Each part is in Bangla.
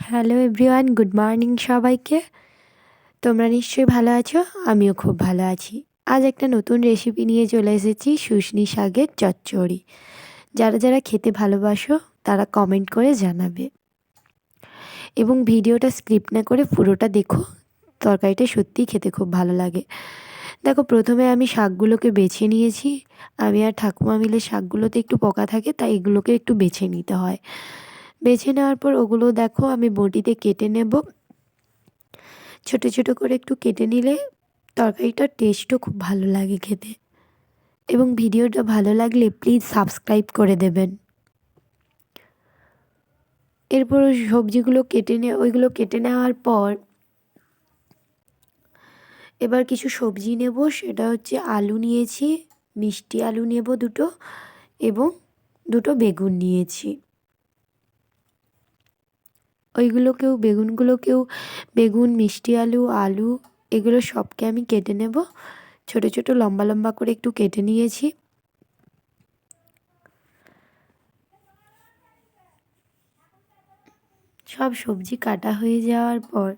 হ্যালো এভরিওয়ান গুড মর্নিং সবাইকে। তোমরা নিশ্চয়ই ভালো আছো? আমিও খুব ভালো আছি। আজ একটা নতুন রেসিপি নিয়ে চলে এসেছি শুশনি শাকের চচ্চড়ি। যারা যারা খেতে ভালোবাসো, তারা কমেন্ট করে জানাবে। এবং ভিডিওটা স্ক্রিপ্ট না করে পুরোটা দেখো। তরকারিটা সত্যিই খেতে খুব ভালো লাগে। দেখো, প্রথমে আমি শাকগুলোকে বেছে নিয়েছি। আমি আর ঠাকুমা মিলে শাকগুলোতে একটু পোকা থাকে, তাই এগুলোকে একটু বেছে নিতে হয়। বেছে নেওয়ার পর ওগুলো দেখো, আমি বটিতে কেটে নেব। ছোট ছোট করে একটু কেটে নিলে তরকারিটার টেস্টও খুব ভালো লাগে খেতে। এবং ভিডিওটা ভালো লাগলে প্লিজ সাবস্ক্রাইব করে দেবেন। এরপর সবজিগুলো কেটে নে ওইগুলো কেটে নেওয়ার পর এবার কিছু সবজি নেব, সেটা হচ্ছে আলু নিয়েছি, মিষ্টি আলু নেব দুটো এবং দুটো বেগুন নিয়েছি। ওইগুলোকেও, বেগুনগুলোকেও, বেগুন, মিষ্টি আলু আলু, এগুলো সবকে আমি কেটে নেব। ছোট ছোট লম্বা লম্বা করে একটু কেটে নিয়েছি। সব সবজি কাটা হয়ে যাওয়ার পর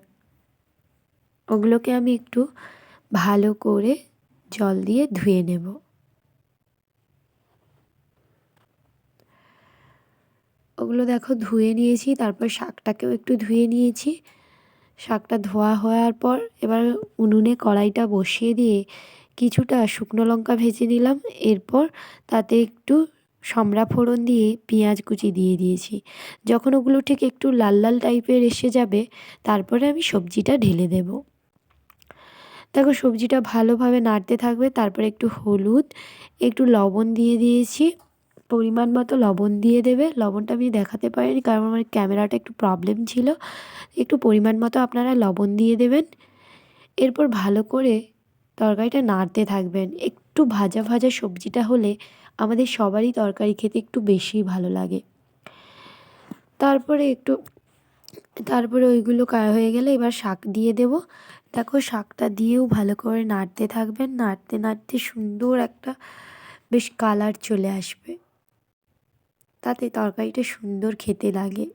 ওগুলোকে আমি একটু ভালো করে জল দিয়ে ধুয়ে নেব। ওগুলো দেখো ধুয়ে নিয়েছি, তারপর শাকটাকেও একটু ধুয়ে নিয়েছি। শাকটা ধোয়া হওয়ার পর এবার উনুনে কড়াইটা বসিয়ে দিয়ে কিছুটা শুকনো লঙ্কা ভেজে নিলাম। এরপর তাতে একটু সম্রা ফোড়ন দিয়ে পেঁয়াজ কুচি দিয়ে দিয়েছি। যখন ওগুলো ঠিক একটু লাল লাল টাইপের এসে যাবে, তারপরে আমি সবজিটা ঢেলে দেব। দেখো সবজিটা ভালোভাবে নাড়তে থাকবে, তারপরে একটু হলুদ, একটু লবণ দিয়ে দিয়েছি। পরিমাণ মতো লবণ দিয়ে দেবে। লবণটা আমি দেখাতে পারিনি কারণ আমার ক্যামেরাটা একটু প্রবলেম ছিল। একটু পরিমাণ মতো আপনারা লবণ দিয়ে দেবেন। এরপর ভালো করে তরকারিটা নাড়তে থাকবেন। একটু ভাজা ভাজা সবজিটা হলে আমাদের সবারই তরকারি খেতে একটু বেশি ভালো লাগে। তারপরে একটু, তারপরে ওইগুলো হয়ে গেলে এবার শাক দিয়ে দেব। দেখো শাকটা দিয়েও ভালো করে নাড়তে থাকবেন। নাড়তে নাড়তে সুন্দর একটা বেশ কালার চলে আসবে। তাতে তরকারিটা সুন্দর খেতে লাগে।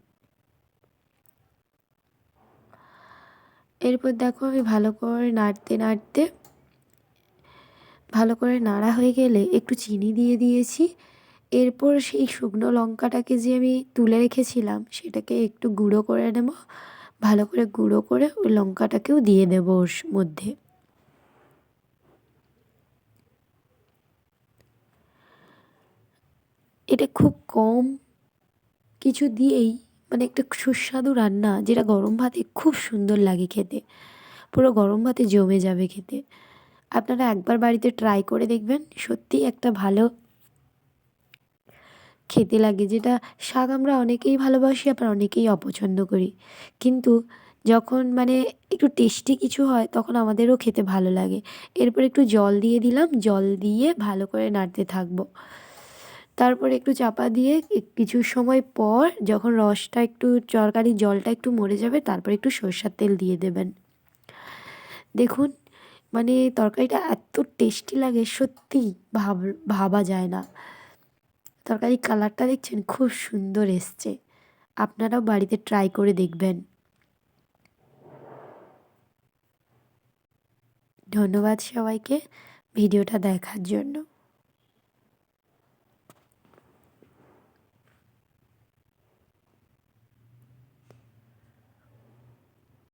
এরপর দেখো আমি ভালো করে নাড়তে নাড়তে, ভালো করে নাড়া হয়ে গেলে একটু চিনি দিয়ে দিয়েছি। এরপর সেই শুকনো লঙ্কাটাকে যে আমি তুলে রেখেছিলাম সেটাকে একটু গুঁড়ো করে নেব। ভালো করে গুঁড়ো করে ওই লঙ্কাটাকেও দিয়ে দেবো ওর মধ্যে। এটা খুব কম কিছু দিয়েই মানে একটা সুস্বাদু রান্না যেটা গরম ভাতে খুব সুন্দর লাগে খেতে। পুরো গরম ভাতে জমে যাবে খেতে। আপনারা একবার বাড়িতে ট্রাই করে দেখবেন সত্যিই একটা ভালো খেতে লাগে যেটা শাক আমরা অনেকেই ভালোবাসি, আবার অনেকেই অপছন্দ করি। কিন্তু যখন মানে একটু টেস্টি কিছু হয়, তখন আমাদেরও খেতে ভালো লাগে। এরপর একটু জল দিয়ে দিলাম, জল দিয়ে ভালো করে নাড়তে থাকব। তারপর একটু চাপা দিয়ে কিছু সময় পর যখন রসটা একটু তরকারির জলটা একটু মরে যাবে, তারপর একটু সরষার তেল দিয়ে দেবেন। দেখুন মানে তরকারিটা এত টেস্টি লাগে, সত্যি ভাব, ভাবা যায় না। তরকারির কালারটা দেখছেন, খুব সুন্দর এসছে। আপনারাও বাড়িতে ট্রাই করে দেখবেন। ধন্যবাদ সবাইকে ভিডিওটা দেখার জন্য।